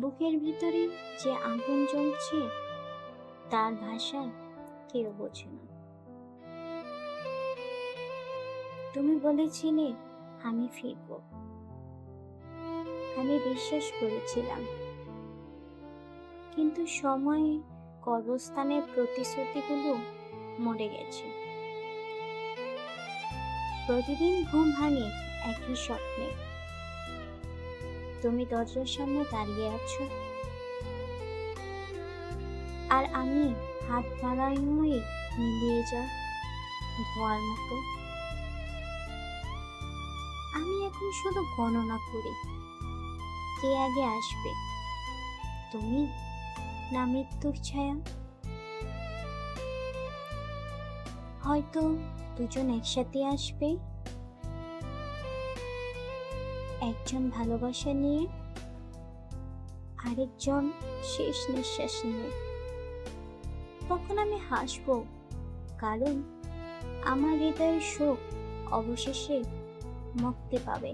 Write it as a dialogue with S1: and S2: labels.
S1: বুকের ভিতরে যে আগুন জ্বলছে, তার ভাষা কেউ বোঝে না। তুমি বলেছিলে, আমি ফিরব। আমি বিশ্বাস করেছিলাম। কিন্তু সময়ে কর্মস্থানের প্রতিশ্রুতিগুলো মরে গেছে। প্রতিদিন ঘুম ভাঙে একই স্বপ্নে। তুমি দরজার সামনে দাঁড়িয়ে আছো। আর আমি হাত বাড়ানোই মিলিয়ে যা ধোয়ার মতো। আমি এখন শুধু গণনা করি, কে আগে আসবে, তুমি না মৃত্যুর ছায়া? হয়তো দুজন একসাথে আসবে। একজন ভালোবাসা নিয়ে, আরেকজন শেষ নিঃশ্বাস নিয়ে। তখন আমি হাসব, কারণ আমার হৃদয়ের শোক অবশেষে মুক্তি পাবে।